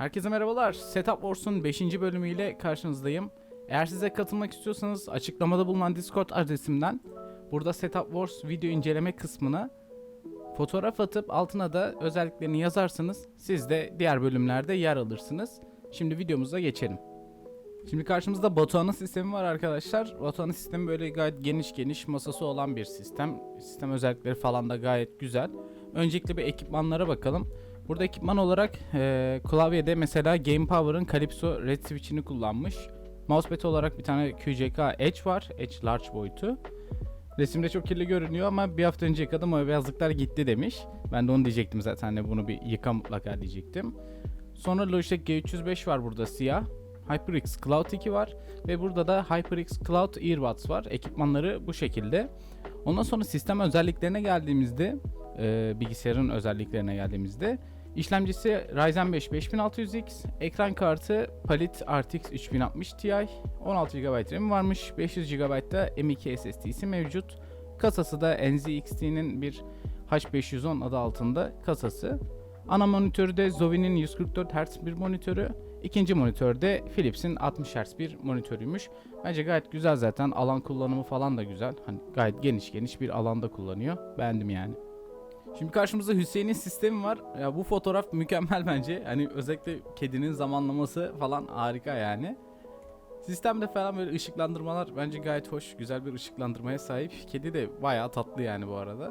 Herkese merhabalar. Setup Wars'un 5. bölümüyle karşınızdayım. Eğer size katılmak istiyorsanız açıklamada bulunan Discord adresimden burada Setup Wars video inceleme kısmına fotoğraf atıp altına da özelliklerini yazarsanız siz de diğer bölümlerde yer alırsınız. Şimdi videomuza geçelim. Şimdi karşımızda Batuhan'ın sistemi var arkadaşlar. Batuhan'ın sistemi böyle gayet geniş geniş masası olan bir sistem. Sistem özellikleri falan da gayet güzel. Öncelikle bir ekipmanlara bakalım. Burada ekipman olarak e, klavyede mesela Game Power'ın Calypso Red Switch'ini kullanmış. Mousepad olarak bir tane QCK Edge var. Edge Large boyutu. Resimde çok kirli görünüyor ama bir hafta önce yıkadım o beyazlıklar gitti demiş. Ben de onu diyecektim zaten hani bunu bir yıka mutlaka diyecektim. Sonra Logitech G305 var burada siyah. HyperX Cloud 2 var ve burada da HyperX Cloud Earbuds var. Ekipmanları bu şekilde. Ondan sonra sistem özelliklerine geldiğimizde, e, bilgisayarın özelliklerine geldiğimizde işlemcisi Ryzen 5 5600X, ekran kartı Palit RTX 3060 Ti, 16 GB RAM varmış, 500 GB da M.2 SSD'si mevcut. Kasası da NZXT'nin bir H510 adı altında kasası. Ana monitörü de Zovi'nin 144 Hz bir monitörü. İkinci monitörde Philips'in 60 Hz bir monitörüymüş. Bence gayet güzel zaten. Alan kullanımı falan da güzel. Hani gayet geniş geniş bir alanda kullanıyor. Beğendim yani. Şimdi karşımızda Hüseyin'in sistemi var. Ya bu fotoğraf mükemmel bence. Hani özellikle kedinin zamanlaması falan harika yani. Sistemde falan böyle ışıklandırmalar bence gayet hoş. Güzel bir ışıklandırmaya sahip. Kedi de bayağı tatlı yani bu arada.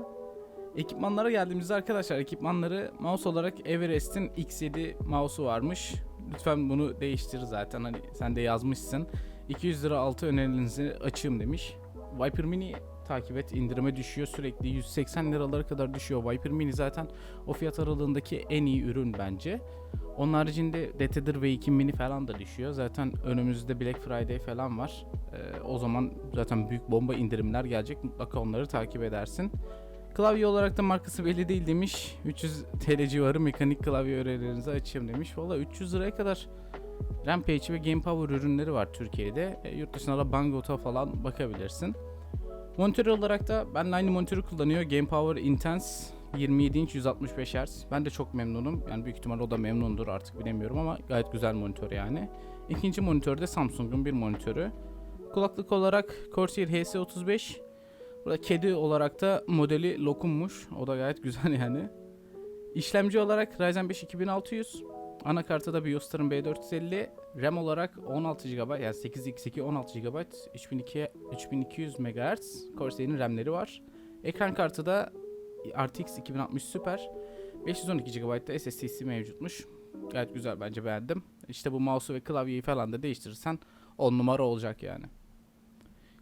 Ekipmanlara geldiğimizde arkadaşlar ekipmanları mouse olarak Everest'in X7 mouse'u varmış. Lütfen bunu değiştir zaten hani sen de yazmışsın. 200 lira altı önerilerinizi açığım demiş. Viper Mini takip et indirime düşüyor sürekli 180 liralara kadar düşüyor. Viper Mini zaten o fiyat aralığındaki en iyi ürün bence. Onun haricinde Retedir V2 Mini falan da düşüyor. Zaten önümüzde Black Friday falan var. Ee, o zaman zaten büyük bomba indirimler gelecek. Mutlaka onları takip edersin. Klavye olarak da markası belli değil demiş. 300 TL civarı mekanik klavye önerilerinizi açayım demiş. Valla 300 liraya kadar Rampage ve Game Power ürünleri var Türkiye'de. E, yurt dışında da Banggood'a falan bakabilirsin. Monitör olarak da ben aynı monitörü kullanıyor. Game Power Intense 27 inç 165 Hz. Ben de çok memnunum. Yani büyük ihtimal o da memnundur artık bilemiyorum ama gayet güzel monitör yani. İkinci monitör de Samsung'un bir monitörü. Kulaklık olarak Corsair HS35. Burada kedi olarak da modeli Lokum'muş. O da gayet güzel yani. İşlemci olarak Ryzen 5 2600. Anakartı da BIOS'ların B450. RAM olarak 16 GB yani 8x2 16 GB 3200, 3200 MHz Corsair'in RAM'leri var. Ekran kartı da RTX 2060 Super. 512 GB da SSD'si mevcutmuş. Gayet güzel bence beğendim. İşte bu mouse'u ve klavyeyi falan da değiştirirsen 10 numara olacak yani.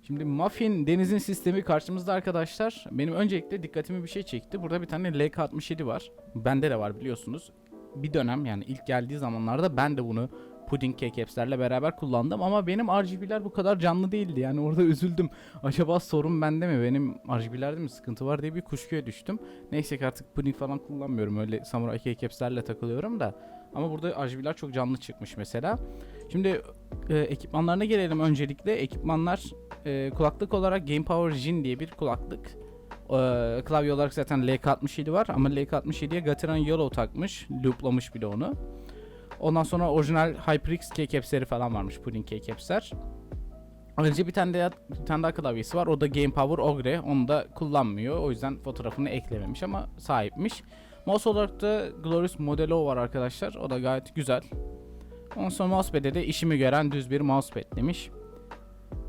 Şimdi Muffin Deniz'in sistemi karşımızda arkadaşlar. Benim öncelikle dikkatimi bir şey çekti. Burada bir tane LK67 var. Bende de var biliyorsunuz. Bir dönem yani ilk geldiği zamanlarda ben de bunu Pudding K-Caps'lerle beraber kullandım ama benim RGB'ler bu kadar canlı değildi. Yani orada üzüldüm. Acaba sorun bende mi? Benim RGB'lerde mi sıkıntı var diye bir kuşkuya düştüm. Neyse ki artık Pudding falan kullanmıyorum. Öyle Samurai K-Caps'lerle takılıyorum da. Ama burada RGB'ler çok canlı çıkmış mesela. Şimdi e, ekipmanlarına gelelim öncelikle. Ekipmanlar e, kulaklık olarak Game Power Jin diye bir kulaklık. E, klavye olarak zaten LK67 var ama LK67'ye Gateran Yellow takmış. Looplamış bile onu. Ondan sonra orijinal HyperX K-Caps'leri falan varmış. Pudding K-Caps'ler. Ayrıca bir tane, de, bir tane daha klavyesi var. O da Game Power Ogre. Onu da kullanmıyor. O yüzden fotoğrafını eklememiş ama sahipmiş. Mouse olarak da Glorious Modelo var arkadaşlar. O da gayet güzel. Ondan sonra mousepad'e de işimi gören düz bir mousepad demiş.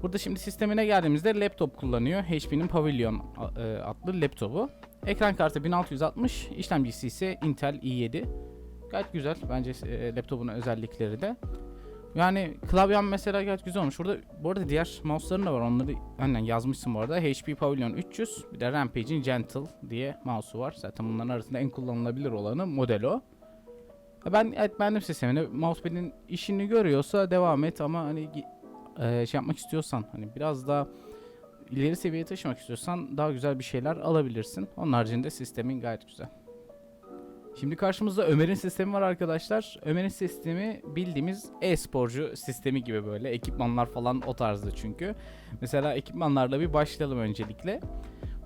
Burada şimdi sistemine geldiğimizde laptop kullanıyor. HP'nin Pavilion e, adlı laptopu. Ekran kartı 1660, işlemcisi ise Intel i7. Gayet güzel bence e, laptopun özellikleri de. Yani klavyem mesela gayet güzel olmuş. Burada bu arada diğer mouse'ların da var. Onları aynen yazmışsın bu arada. HP Pavilion 300 bir de Rampage'in Gentle diye mouse'u var. Zaten bunların arasında en kullanılabilir olanı model o. Ben evet beğendim sistemini. Mousepad'in işini görüyorsa devam et ama hani e, şey yapmak istiyorsan hani biraz daha ileri seviyeye taşımak istiyorsan daha güzel bir şeyler alabilirsin. Onun haricinde sistemin gayet güzel. Şimdi karşımızda Ömer'in sistemi var arkadaşlar. Ömer'in sistemi bildiğimiz e-sporcu sistemi gibi böyle. Ekipmanlar falan o tarzda çünkü. Mesela ekipmanlarla bir başlayalım öncelikle.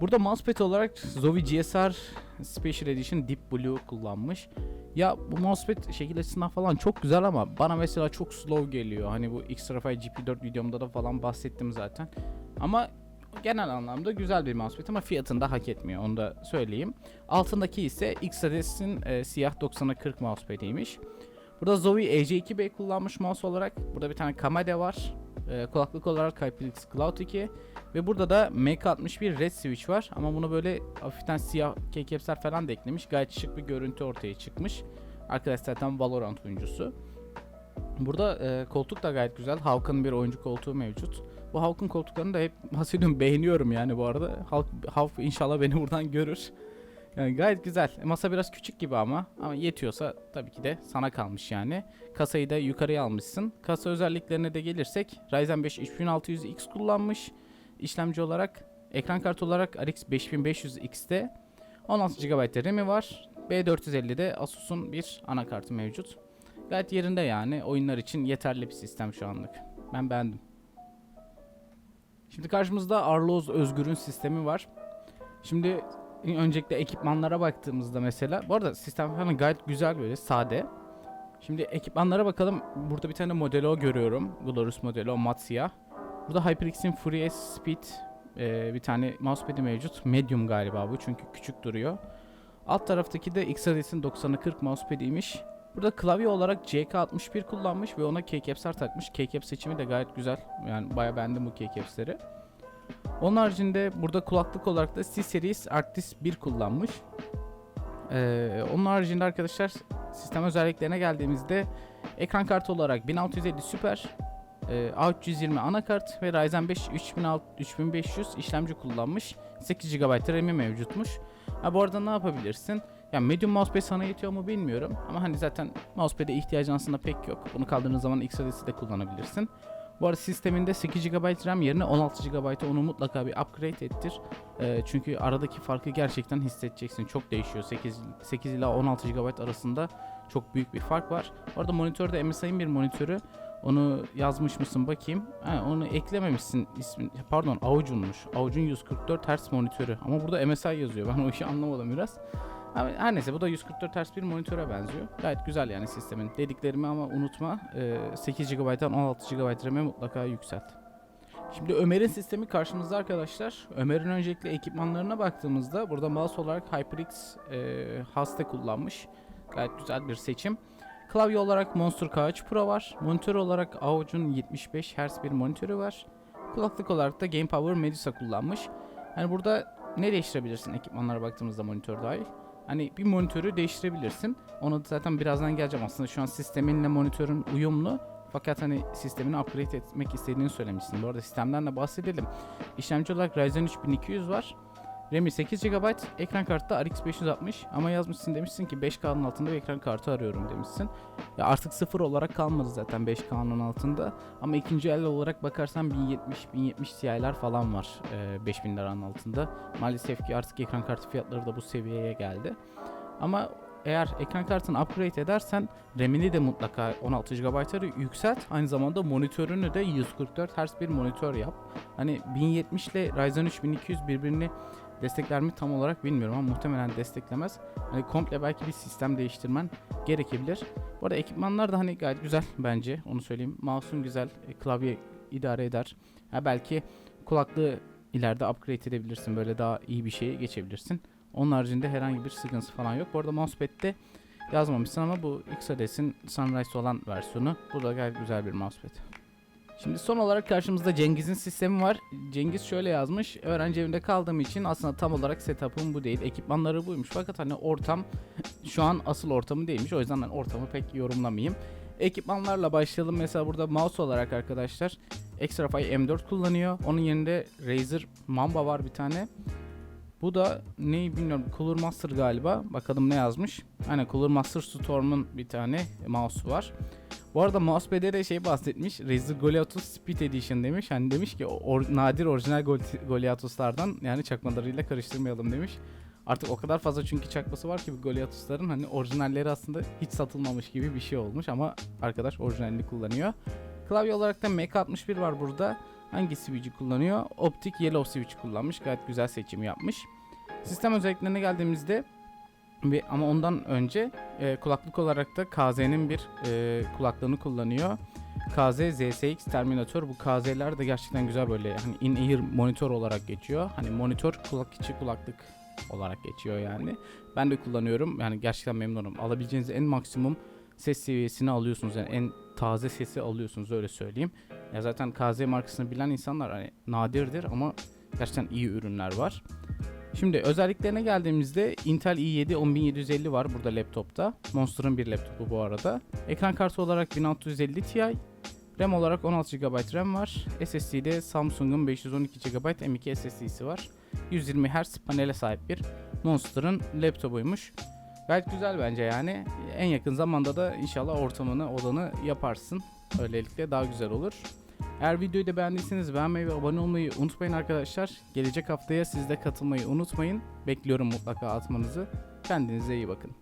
Burada mousepad olarak Zovi GSR Special Edition Deep Blue kullanmış. Ya bu mousepad şekil açısından falan çok güzel ama bana mesela çok slow geliyor. Hani bu X-Trafy GP4 videomda da falan bahsettim zaten. Ama genel anlamda güzel bir mousepad ama fiyatını da hak etmiyor onu da söyleyeyim. Altındaki ise X-Ades'in e, siyah 90'a 40 mousepad'iymiş. Burada Zoe EC2B kullanmış mouse olarak. Burada bir tane Kamade var. E, kulaklık olarak HyperX Cloud 2. Ve burada da MK61 Red Switch var. Ama bunu böyle hafiften siyah keycapsler falan da eklemiş. Gayet şık bir görüntü ortaya çıkmış. Arkadaş zaten Valorant oyuncusu. Burada e, koltuk da gayet güzel. Halk'ın bir oyuncu koltuğu mevcut. Bu Halk'ın koltuklarını da hep bahsediyorum beğeniyorum yani bu arada. Halk, Halk inşallah beni buradan görür. Yani gayet güzel. E, Masa biraz küçük gibi ama ama yetiyorsa tabii ki de sana kalmış yani. Kasayı da yukarıya almışsın. Kasa özelliklerine de gelirsek Ryzen 5 3600X kullanmış. İşlemci olarak ekran kartı olarak RX 5500 XT 16 GB RAM'i var. B450'de Asus'un bir anakartı mevcut. Gayet yerinde yani oyunlar için yeterli bir sistem şu anlık. Ben beğendim. Şimdi karşımızda Arloz Özgür'ün sistemi var. Şimdi öncelikle ekipmanlara baktığımızda mesela bu arada sistem falan gayet güzel böyle sade. Şimdi ekipmanlara bakalım. Burada bir tane modelo görüyorum. Glorious modelo mat siyah. Burada HyperX'in Fury S Speed e, bir tane mousepad'i mevcut. Medium galiba bu çünkü küçük duruyor. Alt taraftaki de XRS'in 90'a 40 mousepad'iymiş. Burada klavye olarak CK61 kullanmış ve ona keycaps'ler takmış. Keycap seçimi de gayet güzel. Yani bayağı beğendim bu keycaps'leri. Onun haricinde burada kulaklık olarak da C-Series Arctis 1 kullanmış. Ee, onun haricinde arkadaşlar sistem özelliklerine geldiğimizde ekran kartı olarak 1650 Super, e, A320 anakart ve Ryzen 5 3600 3500 işlemci kullanmış. 8 GB RAM'i mevcutmuş. Ha bu arada ne yapabilirsin? Ya medium mousepad sana yetiyor mu bilmiyorum ama hani zaten mousepad'e ihtiyacın aslında pek yok. Bunu kaldırdığın zaman XLS'i de kullanabilirsin. Bu arada sisteminde 8 GB RAM yerine 16 GB onu mutlaka bir upgrade ettir. Ee, çünkü aradaki farkı gerçekten hissedeceksin. Çok değişiyor. 8, 8 ila 16 GB arasında çok büyük bir fark var. Bu arada monitörde MSI'nin bir monitörü. Onu yazmış mısın bakayım. Ha, onu eklememişsin ismin. Pardon Avucun'muş. Avucun 144 Hz monitörü. Ama burada MSI yazıyor. Ben o işi anlamadım biraz. Ama her neyse bu da 144 Hz bir monitöre benziyor. Gayet güzel yani sistemin. Dediklerimi ama unutma. Ee, 8 GB'dan 16 GB RAM'e mutlaka yükselt. Şimdi Ömer'in sistemi karşımızda arkadaşlar. Ömer'in öncelikle ekipmanlarına baktığımızda burada mouse olarak HyperX e, Haste kullanmış. Gayet güzel bir seçim. Klavye olarak Monster K3 Pro var. Monitör olarak Audio'nun 75 Hz bir monitörü var. Kulaklık olarak da Game Power Medusa kullanmış. Yani burada ne değiştirebilirsin ekipmanlara baktığımızda monitör dahil? Hani bir monitörü değiştirebilirsin. Ona da zaten birazdan geleceğim aslında. Şu an sisteminle monitörün uyumlu. Fakat hani sistemini upgrade etmek istediğini söylemişsin. Bu arada sistemden de bahsedelim. İşlemci olarak Ryzen 3200 var. RAM'i 8 GB, ekran kartı da RX 560 ama yazmışsın demişsin ki 5K'nın altında bir ekran kartı arıyorum demişsin. Ya artık sıfır olarak kalmadı zaten 5K'nın altında ama ikinci el olarak bakarsan 1070 1070 Ti'ler falan var e, 5000 liranın altında. Maalesef ki artık ekran kartı fiyatları da bu seviyeye geldi. Ama eğer ekran kartını upgrade edersen RAM'ini de mutlaka 16 GB'a yükselt. Aynı zamanda monitörünü de 144 Hz bir monitör yap. Hani 1070 ile Ryzen 3200 birbirini destekler mi tam olarak bilmiyorum ama muhtemelen desteklemez. Hani komple belki bir sistem değiştirmen gerekebilir. Bu arada ekipmanlar da hani gayet güzel bence onu söyleyeyim. Mouse'un güzel, e, klavye idare eder. Ha belki kulaklığı ileride upgrade edebilirsin. Böyle daha iyi bir şeye geçebilirsin. Onun haricinde herhangi bir sıkıntısı falan yok. Bu arada mousepad'de yazmamışsın ama bu XADS'in Sunrise olan versiyonu. Bu da gayet güzel bir mousepad. Şimdi son olarak karşımızda Cengiz'in sistemi var. Cengiz şöyle yazmış. Öğrenci evinde kaldığım için aslında tam olarak setup'ım bu değil. Ekipmanları buymuş. Fakat hani ortam şu an asıl ortamı değilmiş. O yüzden ben ortamı pek yorumlamayayım. Ekipmanlarla başlayalım. Mesela burada mouse olarak arkadaşlar Extrafy M4 kullanıyor. Onun yerinde Razer Mamba var bir tane. Bu da neyi bilmiyorum. Cooler Master galiba. Bakalım ne yazmış. Hani Cooler Master Storm'un bir tane mouse var. Bu arada mousepad'e de şey bahsetmiş. Razer Goliathus Speed Edition demiş. Hani demiş ki or- nadir orijinal Gol- Goliathus'lardan yani çakmalarıyla karıştırmayalım demiş. Artık o kadar fazla çünkü çakması var ki bu Goliathus'ların hani orijinalleri aslında hiç satılmamış gibi bir şey olmuş ama arkadaş orijinalini kullanıyor. Klavye olarak da MK61 var burada. Hangi switch'i kullanıyor? Optik Yellow switch kullanmış. Gayet güzel seçim yapmış. Sistem özelliklerine geldiğimizde Ve ama ondan önce e, kulaklık olarak da KZ'nin bir e, kulaklığını kullanıyor. KZ ZSX Terminator bu KZ'ler de gerçekten güzel böyle hani in-ear monitör olarak geçiyor. Hani monitör kulak içi kulaklık olarak geçiyor yani. Ben de kullanıyorum. Yani gerçekten memnunum. Alabileceğiniz en maksimum ses seviyesini alıyorsunuz. Yani en taze sesi alıyorsunuz öyle söyleyeyim. Ya zaten KZ markasını bilen insanlar hani nadirdir ama gerçekten iyi ürünler var. Şimdi özelliklerine geldiğimizde Intel i7 10750 var burada laptopta. Monster'ın bir laptopu bu arada. Ekran kartı olarak 1650 Ti. RAM olarak 16 GB RAM var. SSD'de Samsung'un 512 GB M2 SSD'si var. 120 Hz panele sahip bir Monster'ın laptopuymuş. Gayet güzel bence yani. En yakın zamanda da inşallah ortamını, odanı yaparsın. Öylelikle daha güzel olur. Eğer videoyu da beğendiyseniz beğenmeyi ve abone olmayı unutmayın arkadaşlar. Gelecek haftaya siz de katılmayı unutmayın. Bekliyorum mutlaka atmanızı. Kendinize iyi bakın.